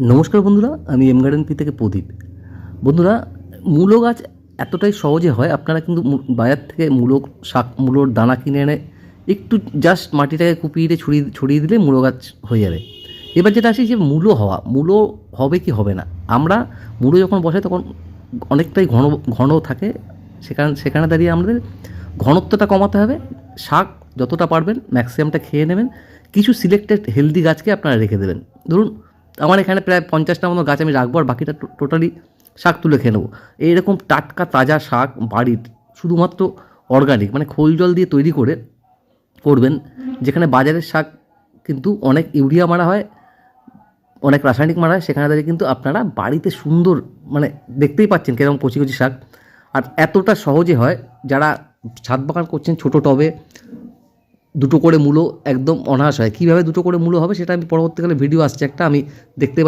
নমস্কার বন্ধুরা, আমি এম গার্ডেন পি থেকে প্রদীপ। বন্ধুরা, মূলো গাছ এতটাই সহজে হয়, আপনারা কিন্তু বাজার থেকে মূলো শাক, মূলোর দানা কিনে এনে একটু জাস্ট মাটিটাকে কুপিয়ে ছড়িয়ে ছড়িয়ে দিলে মূলো গাছ হয়ে যাবে। এবার যেটা আসি যে মূলো হওয়া, মূলো হবে কি হবে না? আমরা মূলো যখন বসাই তখন অনেকটাই ঘন ঘন থাকে। সেখানে সেখানে দাঁড়িয়ে আমাদের ঘনত্বটা কমাতে হবে। শাক যতটা পারবেন ম্যাক্সিমামটা খেয়ে নেবেন। কিছু সিলেক্টেড হেলদি গাছকে আপনারা রেখে দেবেন। ধরুন আমার এখানে প্রায় পঞ্চাশটা মতো গাছ আমি রাখব আর বাকিটা টোটালি শাক তুলে খেয়ে নেব। এইরকম টাটকা তাজা শাক বাড়ির শুধুমাত্র অর্গানিক মানে খোল জল দিয়ে তৈরি করে করবেন, যেখানে বাজারের শাক কিন্তু অনেক ইউরিয়া মারা হয়, অনেক রাসায়নিক মারা হয়, সেখানে দাঁড়িয়ে কিন্তু আপনারা বাড়িতে সুন্দর মানে দেখতেই পাচ্ছেন কীরকম কচি কচি শাক। আর এতটা সহজে হয়, যারা ছাদ বাগান করছেন ছোটো টবে দুটো করে মূলো একদম অনায়াস হয়। কীভাবে দুটো করে মূলো হবে সেটা আমি পরবর্তীকালে ভিডিও আসছে একটা, আমি দেখতে পাচ্ছি